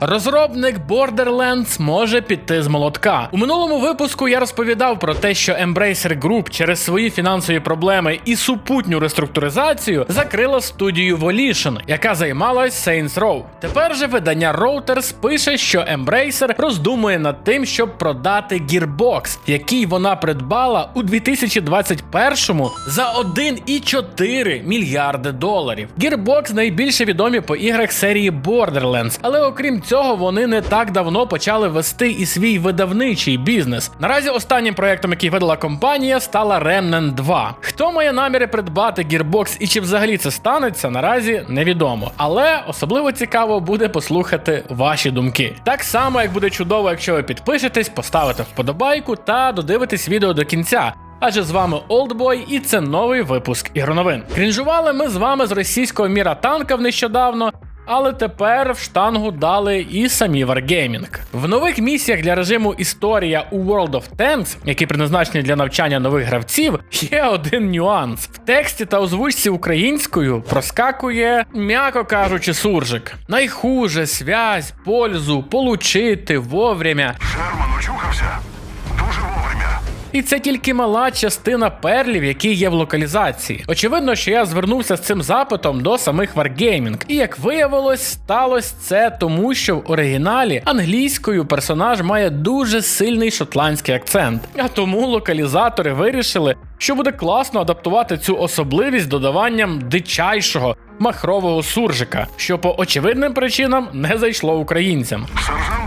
Розробник Borderlands може піти з молотка. У минулому випуску я розповідав про те, що Embracer Group через свої фінансові проблеми і супутню реструктуризацію закрила студію Volition, яка займалась Saints Row. Тепер же видання Reuters пише, що Embracer роздумує над тим, щоб продати Gearbox, який вона придбала у 2021-му за 1,4 мільярди доларів. Gearbox найбільше відомі по іграх серії Borderlands, але окрім цього вони не так давно почали вести і свій видавничий бізнес. Наразі останнім проектом, який видала компанія, стала Remnant 2. Хто має наміри придбати Gearbox і чи взагалі це станеться, наразі невідомо. Але особливо цікаво буде послухати ваші думки. Так само, як буде чудово, якщо ви підпишетесь, поставите вподобайку та додивитесь відео до кінця. Адже з вами Олдбой, і це новий випуск ігроновин. Крінжували ми з вами з російського міра танків нещодавно. Але тепер в штангу дали і самі Wargaming. В нових місіях для режиму Історія у World of Tanks, які призначені для навчання нових гравців, є один нюанс. В тексті та озвучці українською проскакує, м'яко кажучи, суржик. Найхуже связь, пользу, получити, вовремя. Шерман очухався? І це тільки мала частина перлів, які є в локалізації. Очевидно, що я звернувся з цим запитом до самих Wargaming. І як виявилось, сталося це тому, що в оригіналі англійською персонаж має дуже сильний шотландський акцент. А тому локалізатори вирішили, що буде класно адаптувати цю особливість додаванням дичайшого махрового суржика, що по очевидним причинам не зайшло українцям. Сержант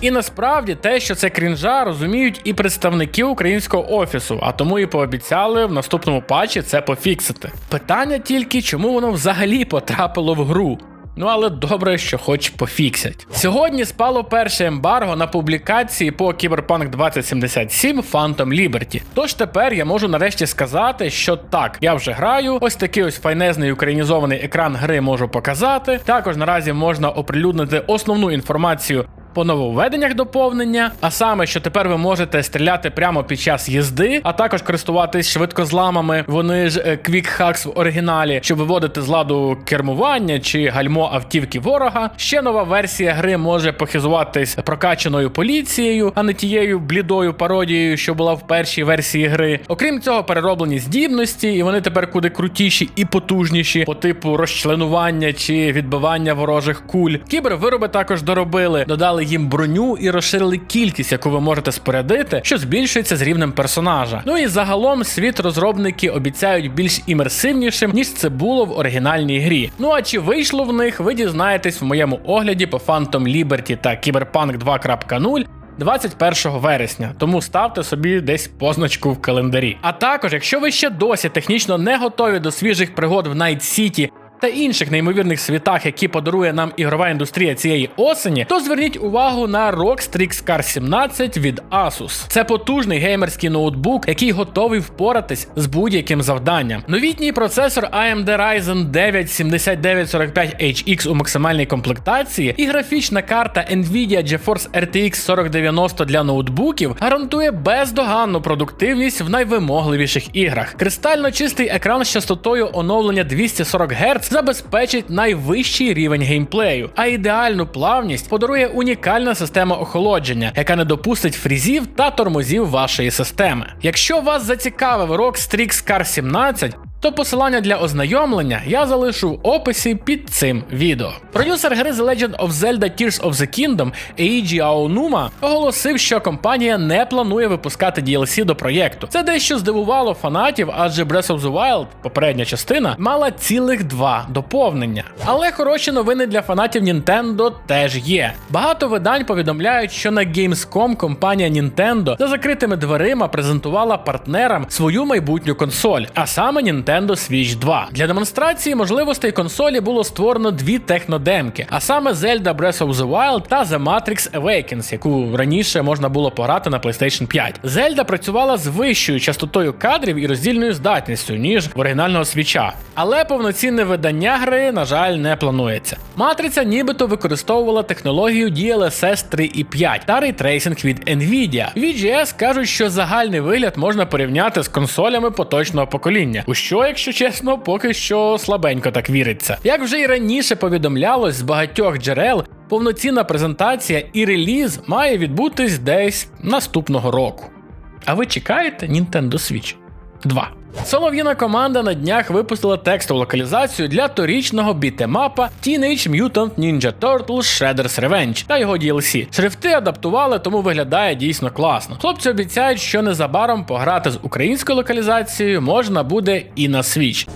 І насправді те, що це крінжа, розуміють і представники українського офісу, а тому і пообіцяли в наступному патчі це пофіксити. Питання тільки, чому воно взагалі потрапило в гру. Ну але добре, що хоч пофіксять. Сьогодні спало перше ембарго на публікації по Cyberpunk 2077 Phantom Liberty. Тож тепер я можу нарешті сказати, що так, я вже граю. Ось такий ось файнезний українізований екран гри можу показати. Також наразі можна оприлюднити основну інформацію по нововведеннях доповнення, а саме, що тепер ви можете стріляти прямо під час їзди, а також користуватись швидкозламами. Вони ж е, Quick Hacks в оригіналі, щоб виводити з ладу кермування чи гальмо автівки ворога. Ще нова версія гри може похизуватись прокачаною поліцією, а не тією блідою пародією, що була в першій версії гри. Окрім цього, перероблені здібності, і вони тепер куди крутіші і потужніші по типу розчленування чи відбивання ворожих куль. Кібервироби також доробили, додали їм броню і розширили кількість, яку ви можете спорядити, що збільшується з рівнем персонажа. Ну і загалом світ розробники обіцяють більш імерсивнішим, ніж це було в оригінальній грі. Ну а чи вийшло в них, ви дізнаєтесь в моєму огляді по Phantom Liberty та Cyberpunk 2.0 21 вересня, тому ставте собі десь позначку в календарі. А також, якщо ви ще досі технічно не готові до свіжих пригод в Night City та інших неймовірних світах, які подарує нам ігрова індустрія цієї осені, то зверніть увагу на ROG Strix Car 17 від Asus. Це потужний геймерський ноутбук, який готовий впоратись з будь-яким завданням. Новітній процесор AMD Ryzen 9 7945HX у максимальній комплектації і графічна карта Nvidia GeForce RTX 4090 для ноутбуків гарантує бездоганну продуктивність в найвимогливіших іграх. Кристально чистий екран з частотою оновлення 240 Гц забезпечить найвищий рівень геймплею, а ідеальну плавність подарує унікальна система охолодження, яка не допустить фрізів та тормозів вашої системи. Якщо вас зацікавив ROG Strix Car 17, то посилання для ознайомлення я залишу в описі під цим відео. Продюсер гри The Legend of Zelda Tears of the Kingdom Eiji Aonuma оголосив, що компанія не планує випускати DLC до проєкту. Це дещо здивувало фанатів, адже Breath of the Wild, попередня частина, мала цілих два доповнення. Але хороші новини для фанатів Nintendo теж є. Багато видань повідомляють, що на Gamescom компанія Nintendo за закритими дверима презентувала партнерам свою майбутню консоль, а саме Nintendo Switch 2. Для демонстрації можливостей консолі було створено дві технодемки, а саме Zelda Breath of the Wild та The Matrix Awakens, яку раніше можна було пограти на PlayStation 5. Zelda працювала з вищою частотою кадрів і роздільною здатністю, ніж в оригінального свіча. Але повноцінне видання гри, на жаль, не планується. Матриця нібито використовувала технологію DLSS 3.5 та рейтрейсинг від Nvidia. VGS кажуть, що загальний вигляд можна порівняти з консолями поточного покоління, у що що, якщо чесно, поки що слабенько так віриться. Як вже і раніше повідомлялось з багатьох джерел, повноцінна презентація і реліз має відбутись десь наступного року. А ви чекаєте Nintendo Switch 2? Солов'їна команда на днях випустила текстову локалізацію для торічного бітемапа Teenage Mutant Ninja Turtles Shredder's Revenge та його DLC. Шрифти адаптували, тому виглядає дійсно класно. Хлопці обіцяють, що незабаром пограти з українською локалізацією можна буде і на Switch.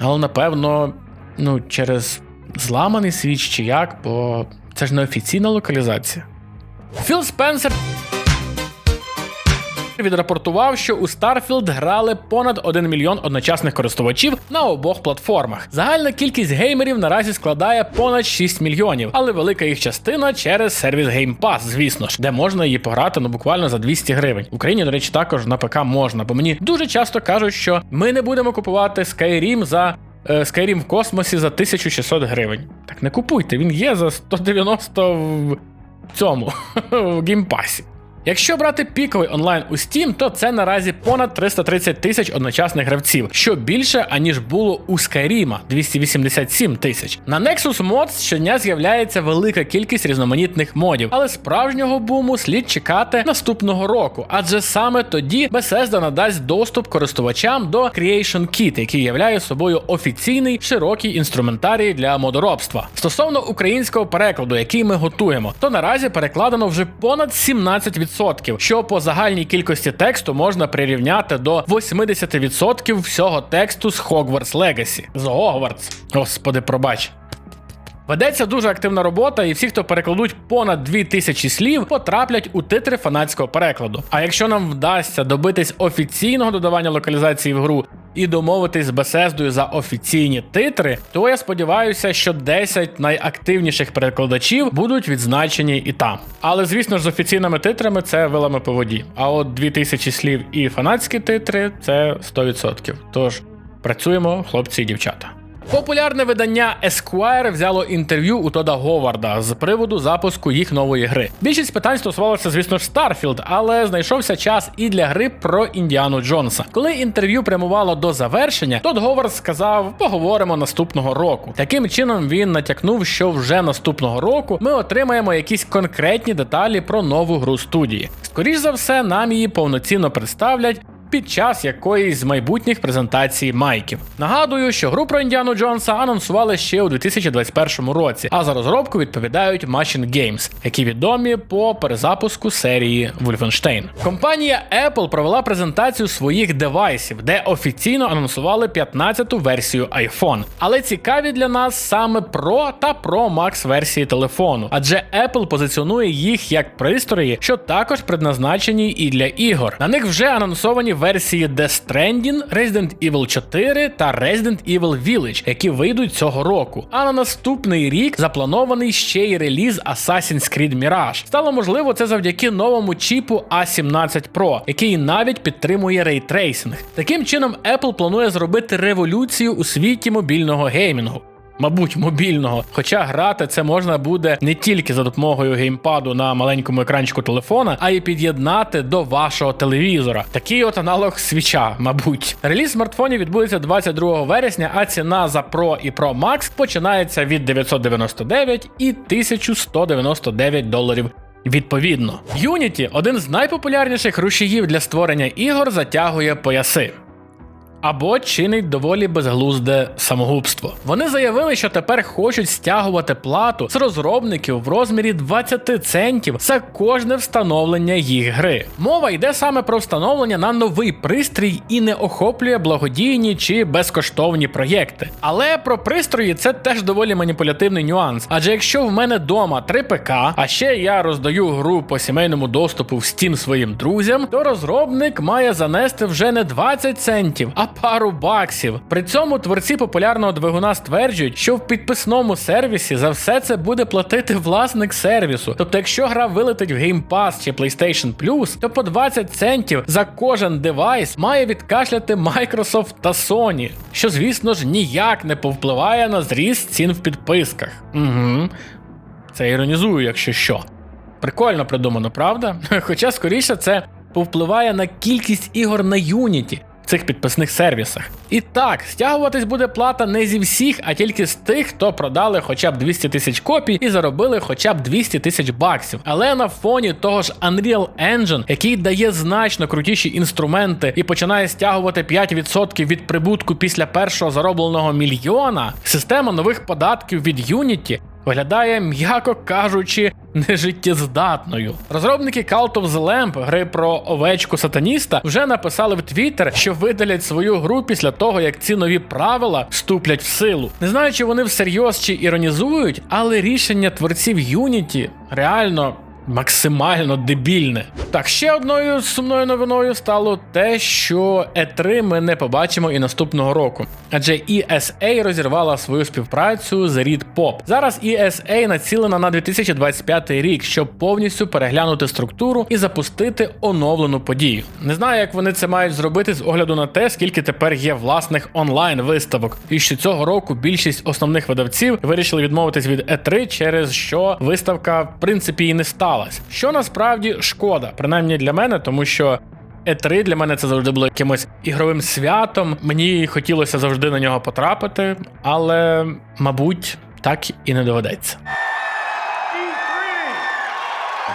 Але напевно, ну, через зламаний Switch чи як, бо це ж не офіційна локалізація. Філ Спенсер відрапортував, що у Starfield грали понад 1 мільйон одночасних користувачів на обох платформах. Загальна кількість геймерів наразі складає понад 6 мільйонів, але велика їх частина через сервіс Game Pass, звісно ж, де можна її пограти ну буквально за 200 гривень. В Україні, до речі, також на ПК можна, бо мені дуже часто кажуть, що ми не будемо купувати Skyrim за. е, Skyrim в космосі за 1600 гривень. Так не купуйте, він є за 190 в цьому в геймпасі. Якщо брати піковий онлайн у Steam, то це наразі понад 330 тисяч одночасних гравців, що більше аніж було у Skyrim – 287 тисяч. На Nexus Mods щодня з'являється велика кількість різноманітних модів, але справжнього буму слід чекати наступного року, адже саме тоді Bethesda надасть доступ користувачам до Creation Kit, який являє собою офіційний широкий інструментарій для модоробства. Стосовно українського перекладу, який ми готуємо, то наразі перекладено вже понад 17%, що по загальній кількості тексту можна прирівняти до 80% всього тексту з Hogwarts Legacy. З Hogwarts. Господи, пробач. Ведеться дуже активна робота, і всі, хто перекладуть понад 2000 слів, потраплять у титри фанатського перекладу. А якщо нам вдасться добитись офіційного додавання локалізації в гру і домовитись з Бесездою за офіційні титри, то я сподіваюся, що 10 найактивніших перекладачів будуть відзначені і там. Але звісно ж, з офіційними титрами це вилами по воді. А от 2000 слів і фанатські титри це 100%. Тож працюємо, хлопці і дівчата. Популярне видання Esquire взяло інтерв'ю у Тода Говарда з приводу запуску їх нової гри. Більшість питань стосувалося, звісно ж, Starfield, але знайшовся час і для гри про Індіану Джонса. Коли інтерв'ю прямувало до завершення, Тод Говард сказав: поговоримо наступного року. Таким чином він натякнув, що вже наступного року ми отримаємо якісь конкретні деталі про нову гру студії. Скоріш за все, нам її повноцінно представлять під час якоїсь з майбутніх презентацій майків. Нагадую, що гру про Індіану Джонса анонсували ще у 2021 році, а за розробку відповідають Machine Games, які відомі по перезапуску серії Wolfenstein. Компанія Apple провела презентацію своїх девайсів, де офіційно анонсували 15-ту версію iPhone. Але цікаві для нас саме Pro та Pro Max версії телефону, адже Apple позиціонує їх як пристрої, що також предназначені і для ігор. На них вже анонсовані версії Death Stranding, Resident Evil 4 та Resident Evil Village, які вийдуть цього року. А на наступний рік запланований ще й реліз Assassin's Creed Mirage. Стало можливо це завдяки новому чіпу A17 Pro, який навіть підтримує рейтрейсинг. Таким чином, Apple планує зробити революцію у світі мобільного геймінгу. Мабуть, мобільного. Хоча грати це можна буде не тільки за допомогою геймпаду на маленькому екранчику телефона, а й під'єднати до вашого телевізора. Такий от аналог свіча, мабуть. Реліз смартфонів відбудеться 22 вересня, а ціна за Pro і Pro Max починається від 999 і 1199 доларів. Відповідно, Unity, один з найпопулярніших рушіїв для створення ігор, затягує пояси або чинить доволі безглузде самогубство. Вони заявили, що тепер хочуть стягувати плату з розробників в розмірі 20 центів за кожне встановлення їх гри. Мова йде саме про встановлення на новий пристрій і не охоплює благодійні чи безкоштовні проєкти. Але про пристрої це теж доволі маніпулятивний нюанс. Адже якщо в мене вдома 3 ПК, а ще я роздаю гру по сімейному доступу в Steam своїм друзям, то розробник має занести вже не 20 центів, а пару баксів. При цьому творці популярного двигуна стверджують, що в підписному сервісі за все це буде платити власник сервісу. Тобто, якщо гра вилетить в Game Pass чи PlayStation Plus, то по 20 центів за кожен девайс має відкашляти Microsoft та Sony, що, звісно ж, ніяк не повпливає на зріст цін в підписках. Угу. Це іронізую, якщо що. Прикольно придумано, правда? Хоча, скоріше, це повпливає на кількість ігор на Unity. Цих підписних сервісах. І так, стягуватись буде плата не зі всіх, а тільки з тих, хто продали хоча б 200 тисяч копій і заробили хоча б 200 тисяч баксів. Але на фоні того ж Unreal Engine, який дає значно крутіші інструменти і починає стягувати 5% від прибутку після першого заробленого мільйона, система нових податків від Unity виглядає, м'яко кажучи, нежиттєздатною. Розробники Cult of the Lamp, гри про овечку сатаніста, вже написали в Твіттер, що видалять свою гру після того, як ці нові правила вступлять в силу. Не знаю, чи вони всерйоз чи іронізують, але рішення творців Unity реально максимально дебільне. Так, ще одною сумною новиною стало те, що E3 ми не побачимо і наступного року. Адже ESA розірвала свою співпрацю з Reed Pop. Зараз ESA націлена на 2025 рік, щоб повністю переглянути структуру і запустити оновлену подію. Не знаю, як вони це мають зробити з огляду на те, скільки тепер є власних онлайн виставок, і що цього року більшість основних видавців вирішили відмовитись від E3 через що виставка в принципі і не сталася. Що насправді шкода, принаймні для мене, тому що. E3 для мене це завжди було якимось ігровим святом. Мені хотілося завжди на нього потрапити, але, мабуть, так і не доведеться.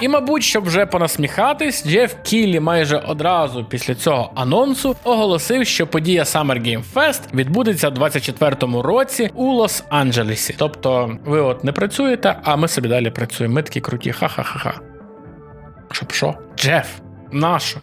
І, мабуть, щоб вже понасміхатись, Джеф Кіллі майже одразу після цього анонсу оголосив, що подія Summer Game Fest відбудеться у 24-му році у Лос-Анджелесі. Тобто, ви от не працюєте, а ми собі далі працюємо. Ми такі круті, ха-ха-ха-ха. Щоб що? Джеф, нащо?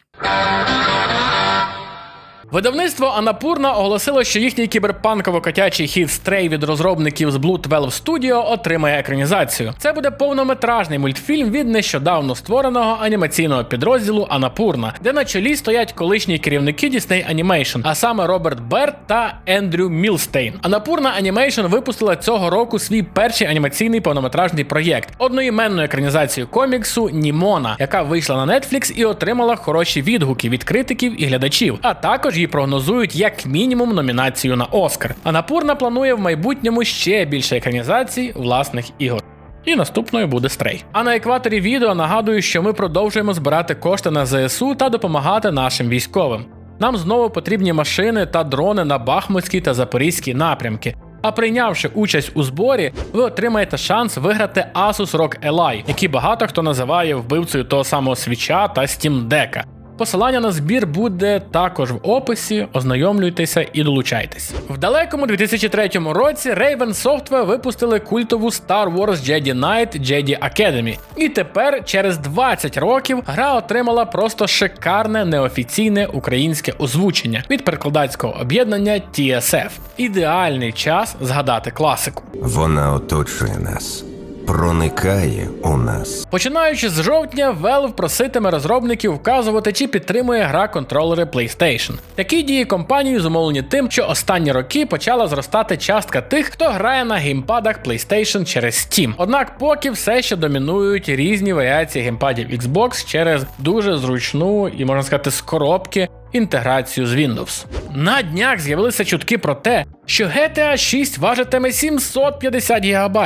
Видавництво Анапурна оголосило, що їхній кіберпанково-котячий хід Stray від розробників з Blue 12 Studio отримає екранізацію. Це буде повнометражний мультфільм від нещодавно створеного анімаційного підрозділу Анапурна, де на чолі стоять колишні керівники Disney Animation, а саме Роберт Берт та Ендрю Мілстейн. Анапурна Animation випустила цього року свій перший анімаційний повнометражний проєкт одноіменну екранізацію коміксу Німона, яка вийшла на Netflix і отримала хороші відгуки від критиків і глядачів. А також її прогнозують як мінімум номінацію на Оскар. Анапурна планує в майбутньому ще більше екранізацій власних ігор. І наступною буде стрей. А на екваторі відео нагадую, що ми продовжуємо збирати кошти на ЗСУ та допомагати нашим військовим. Нам знову потрібні машини та дрони на Бахмутській та Запорізькій напрямки. А прийнявши участь у зборі, ви отримаєте шанс виграти Asus ROG Ally, який багато хто називає вбивцею того самого свіча та Deck. Посилання на збір буде також в описі. Ознайомлюйтеся і долучайтесь. В далекому 2003 році Raven Software випустили культову Star Wars Jedi Knight Jedi Academy. І тепер, через 20 років, гра отримала просто шикарне неофіційне українське озвучення від перекладацького об'єднання TSF. Ідеальний час згадати класику. Вона оточує нас, проникає у нас. Починаючи з жовтня, Valve проситиме розробників вказувати, чи підтримує гра контролери PlayStation. Такі дії компанії зумовлені тим, що останні роки почала зростати частка тих, хто грає на геймпадах PlayStation через Steam. Однак поки все ще домінують різні варіації геймпадів Xbox через дуже зручну і можна сказати з коробки інтеграцію з Windows. На днях з'явилися чутки про те, що GTA 6 важитиме 750 ГБ.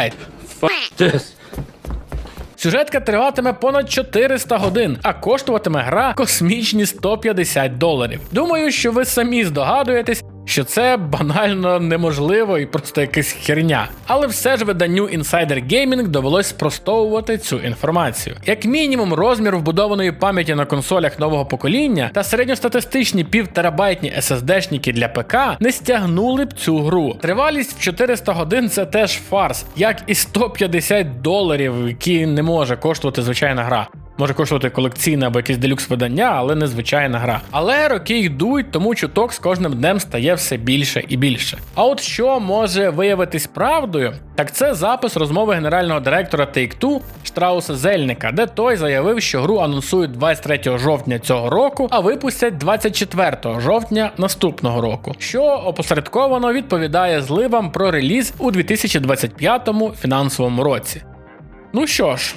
Сюжетка триватиме понад 400 годин, а коштуватиме гра космічні 150 доларів. Думаю, що ви самі здогадуєтесь, що це банально неможливо і просто якась херня. Але все ж виданню Insider Gaming довелось спростовувати цю інформацію. Як мінімум, розмір вбудованої пам'яті на консолях нового покоління та середньостатистичні півтерабайтні SSD-шники для ПК не стягнули б цю гру. Тривалість в 400 годин це теж фарс, як і 150 доларів, які не може коштувати звичайна гра. Може коштувати колекційне або якесь делюкс видання, але не звичайна гра. Але роки йдуть, тому чуток з кожним днем стає все більше і більше. А от що може виявитись правдою, так це запис розмови генерального директора Take-Two Штрауса Зельника, де той заявив, що гру анонсують 23 жовтня цього року, а випустять 24 жовтня наступного року, що опосередковано відповідає зливам про реліз у 2025 фінансовому році. Ну що ж.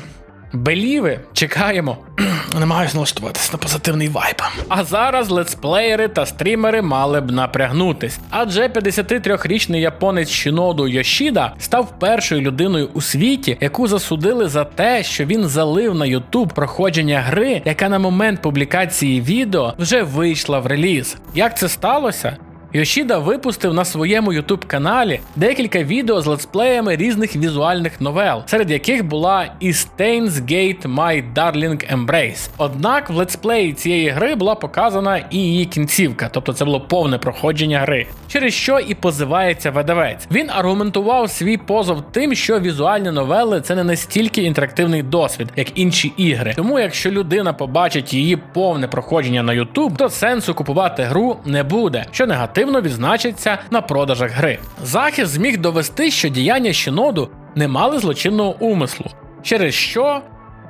Беліви, чекаємо. Намагаюсь налаштуватися на позитивний вайб. А зараз летсплеєри та стрімери мали б напрягнутись. Адже 53-річний японець Шиноду Йошіда став першою людиною у світі, яку засудили за те, що він залив на YouTube проходження гри, яка на момент публікації відео вже вийшла в реліз. Як це сталося? Йошіда випустив на своєму YouTube каналі декілька відео з летсплеями різних візуальних новел, серед яких була і Stains Gate My Darling Embrace. Однак в летсплеї цієї гри була показана і її кінцівка, тобто це було повне проходження гри, через що і позивається видавець. Він аргументував свій позов тим, що візуальні новели це не настільки інтерактивний досвід, як інші ігри. Тому, якщо людина побачить її повне проходження на YouTube, то сенсу купувати гру не буде, що негативно відзначиться на продажах гри. Захист зміг довести, що діяння Щіноду не мали злочинного умислу, через що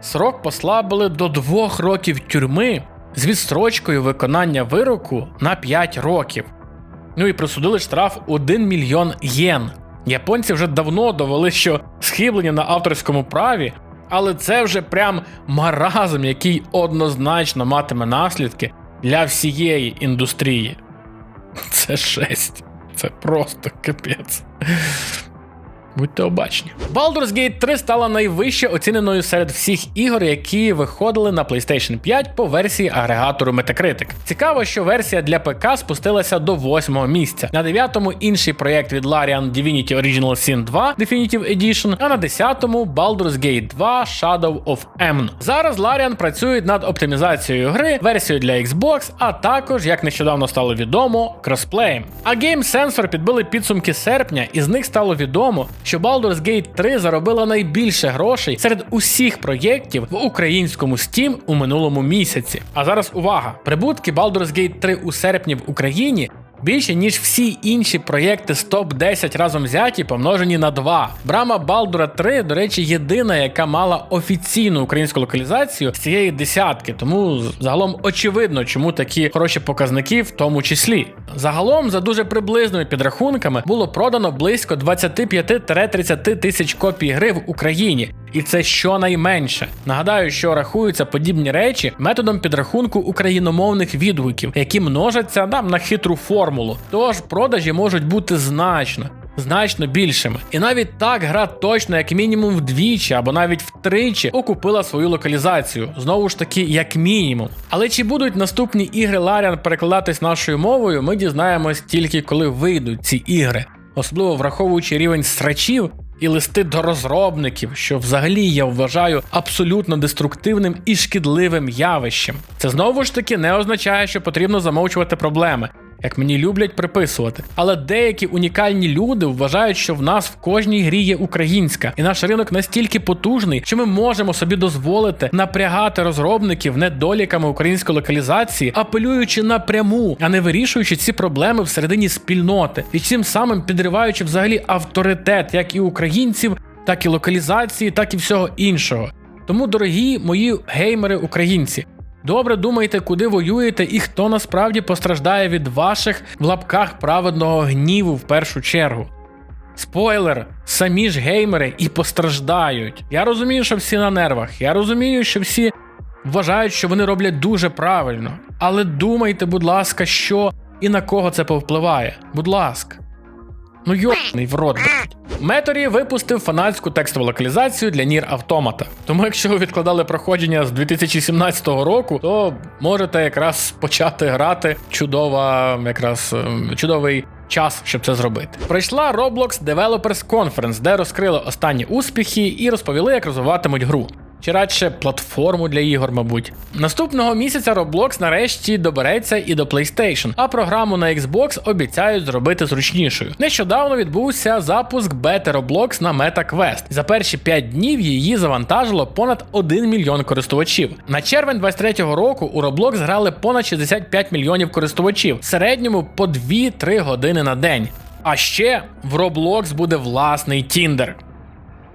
срок послабили до двох років тюрми з відстрочкою виконання вироку на 5 років. Ну і присудили штраф 1 мільйон єн. Японці вже давно довели, що схиблення на авторському праві, але це вже прям маразм, який однозначно матиме наслідки для всієї індустрії. Це жесть. Це просто капець. Будьте обачні. Baldur's Gate 3 стала найвище оціненою серед всіх ігор, які виходили на PlayStation 5 по версії агрегатору Metacritic. Цікаво, що версія для ПК спустилася до 8 місця. На 9-му інший проєкт від Larian Divinity Original Sin 2 Definitive Edition, а на 10-му Baldur's Gate 2 Shadow of Amn. Зараз Larian працюють над оптимізацією гри, версією для Xbox, а також, як нещодавно стало відомо, кросплеєм. А Game Sensor підбили підсумки серпня, і з них стало відомо, що Baldur's Gate 3 заробила найбільше грошей серед усіх проєктів в українському Steam у минулому місяці. А зараз увага! Прибутки Baldur's Gate 3 у серпні в Україні. Більше ніж всі інші проєкти з топ 10 разом взяті помножені на 2. Брама Балдура 3, до речі, єдина, яка мала офіційну українську локалізацію з цієї десятки. Тому загалом очевидно, чому такі хороші показники в тому числі. Загалом, за дуже приблизними підрахунками, було продано близько 25-30 тисяч копій гри в Україні. І це щонайменше. Нагадаю, що рахуються подібні речі методом підрахунку україномовних відгуків, які множаться нам на хитру формулу. Тож продажі можуть бути значно. Значно більшими. І навіть так гра точно, як мінімум, вдвічі або навіть втричі окупила свою локалізацію. Знову ж таки, як мінімум. Але чи будуть наступні ігри Larian перекладатись нашою мовою, ми дізнаємось тільки коли вийдуть ці ігри, особливо враховуючи рівень срачів і листи до розробників, що взагалі я вважаю абсолютно деструктивним і шкідливим явищем. Це знову ж таки не означає, що потрібно замовчувати проблеми. Як мені люблять приписувати, але деякі унікальні люди вважають, що в нас в кожній грі є українська, і наш ринок настільки потужний, що ми можемо собі дозволити напрягати розробників недоліками української локалізації, апелюючи напряму, а не вирішуючи ці проблеми всередині спільноти, і цим самим підриваючи взагалі авторитет як і українців, так і локалізації, так і всього іншого. Тому, дорогі мої геймери-українці, добре думайте, куди воюєте і хто насправді постраждає від ваших в лапках праведного гніву в першу чергу. Спойлер, самі ж геймери і постраждають. Я розумію, що всі на нервах. Я розумію, що всі вважають, що вони роблять дуже правильно. Але думайте, будь ласка, що і на кого це повпливає. Будь ласка. Ну йобаний в рот. Меторі випустив фанатську текстову локалізацію для Нір Автомата. Тому якщо ви відкладали проходження з 2017 року, то можете якраз почати грати. Чудова, якраз ем, чудовий час, щоб це зробити. Пройшла Roblox Developers Conference, де розкрили останні успіхи і розповіли, як розвиватимуть гру. Чи радше платформу для ігор, мабуть. Наступного місяця Roblox нарешті добереться і до PlayStation, а програму на Xbox обіцяють зробити зручнішою. Нещодавно відбувся запуск бети Roblox на MetaQuest. За перші 5 днів її завантажило понад 1 мільйон користувачів. На червень 23-го року у Roblox грали понад 65 мільйонів користувачів, в середньому по 2-3 години на день. А ще в Roblox буде власний Tinder.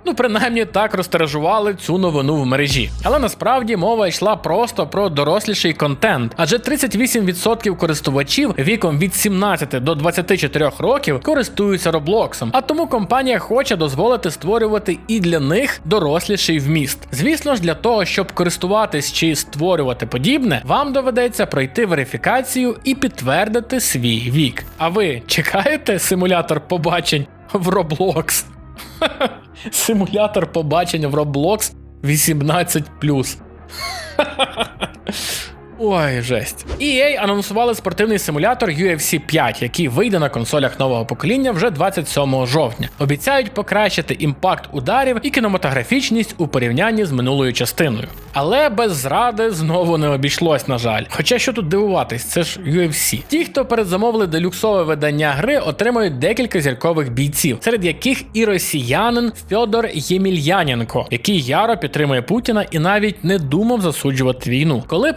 Ну, принаймні так розтиражували цю новину в мережі. Але насправді мова йшла просто про доросліший контент, адже 38% користувачів віком від 17 до 24 років користуються Роблоксом. А тому компанія хоче дозволити створювати і для них доросліший вміст. Звісно ж, для того, щоб користуватись чи створювати подібне, вам доведеться пройти верифікацію і підтвердити свій вік. А ви чекаєте симулятор побачень в Roblox? Симулятор побачення в Roblox 18. Ой, жесть. EA анонсували спортивний симулятор UFC 5, який вийде на консолях нового покоління вже 27 жовтня. Обіцяють покращити імпакт ударів і кінематографічність у порівнянні з минулою частиною. Але без зради знову не обійшлось, на жаль. Хоча що тут дивуватись, це ж UFC. Ті, хто передзамовили делюксове видання гри, отримають декілька зіркових бійців, серед яких і росіянин Фьодор Ємельяненко, який яро підтримує Путіна і навіть не думав засуджувати війну. Коли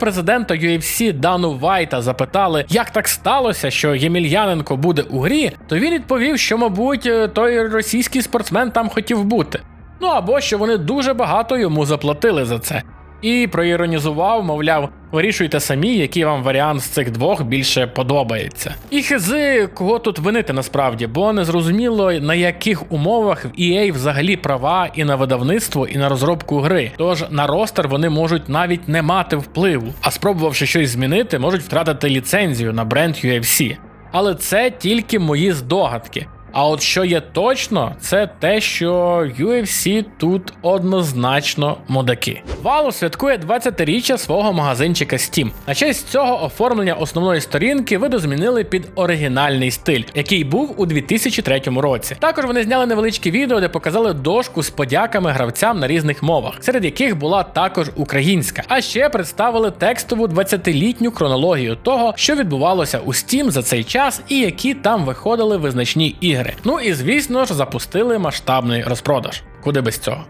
президента UFC Дану Вайта запитали, як так сталося, що Ємельяненко буде у грі, то він відповів, що, мабуть, е, той російський спортсмен там хотів бути. Ну або що вони дуже багато йому заплатили за це. І проіронізував, мовляв, вирішуйте самі, який вам варіант з цих двох більше подобається. І хизи, кого тут винити насправді, бо не зрозуміло на яких умовах в EA взагалі права і на видавництво, і на розробку гри. Тож на ростер вони можуть навіть не мати впливу, а спробувавши щось змінити, можуть втратити ліцензію на бренд UFC. Але це тільки мої здогадки. А от що є точно, це те, що UFC тут однозначно модаки. Valve святкує 20-річчя свого магазинчика Steam. На честь цього оформлення основної сторінки видозмінили під оригінальний стиль, який був у 2003 році. Також вони зняли невеличке відео, де показали дошку з подяками гравцям на різних мовах, серед яких була також українська. А ще представили текстову 20-літню хронологію того, що відбувалося у Steam за цей час і які там виходили визначні ігри. Ну і звісно ж запустили масштабний розпродаж. Куди без цього?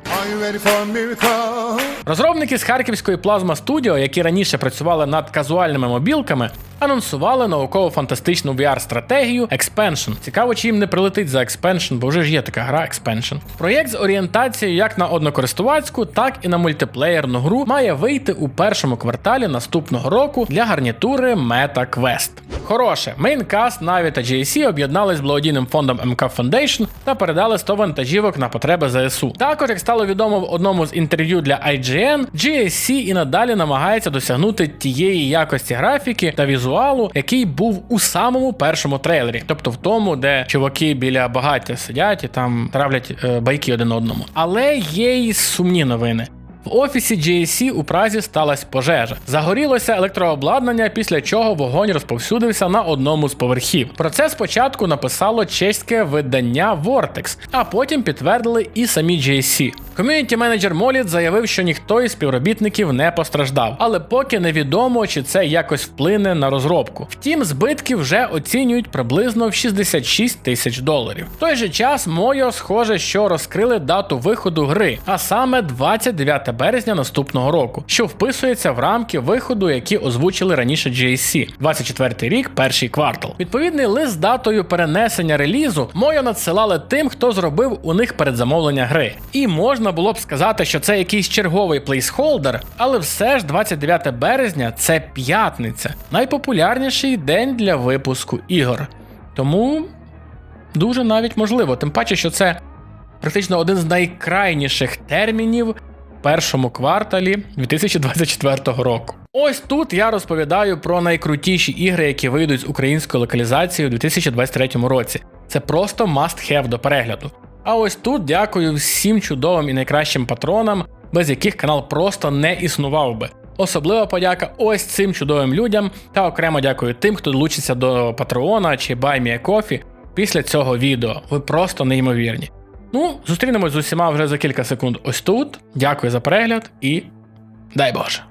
Розробники з харківської Plasma Studio, які раніше працювали над казуальними мобілками, анонсували науково-фантастичну VR-стратегію Expansion. Цікаво, чи їм не прилетить за Expansion, бо вже ж є така гра Expansion. Проєкт з орієнтацією як на однокористувацьку, так і на мультиплеєрну гру має вийти у першому кварталі наступного року для гарнітури MetaQuest. Хороше, Maincast, Na'Vi та GSC об'єднались з благодійним фондом MK Foundation та передали 100 вантажівок на потреби ЗСУ. Також, як стало відомо в одному з інтерв'ю для IGN, GSC і надалі намагається досягнути тієї якості графіки та візуалу, який був у самому першому трейлері, тобто в тому, де чуваки біля багаття сидять і там травлять е, байки один одному. Але є й сумні новини. В офісі GSC у Празі сталася пожежа. Загорілося електрообладнання, після чого вогонь розповсюдився на одному з поверхів. Про це спочатку написало чеське видання Vortex, а потім підтвердили і самі GSC. Ком'юніті менеджер Моліт заявив, що ніхто із співробітників не постраждав, але поки невідомо, чи це якось вплине на розробку. Втім, збитки вже оцінюють приблизно в 66 тисяч доларів. В той же час Мойо схоже, що розкрили дату виходу гри, а саме 29 березня наступного року, що вписується в рамки виходу, які озвучили раніше GSC. 24 рік, перший квартал. Відповідний лист з датою перенесення релізу Мойо надсилали тим, хто зробив у них передзамовлення гри. І можна було б сказати, що це якийсь черговий плейсхолдер, але все ж 29 березня це п'ятниця, найпопулярніший день для випуску ігор. Тому дуже навіть можливо, тим паче, що це практично один з найкрайніших термінів першому кварталі 2024 року. Ось тут я розповідаю про найкрутіші ігри, які вийдуть з українською локалізацією у 2023 році. Це просто must have до перегляду. А ось тут дякую всім чудовим і найкращим патронам, без яких канал просто не існував би. Особлива подяка ось цим чудовим людям та окремо дякую тим, хто долучиться до Патреона чи BuyMeACoffee після цього відео. Ви просто неймовірні. Ну, зустрінемось з усіма вже за кілька секунд ось тут. Дякую за перегляд і дай Боже!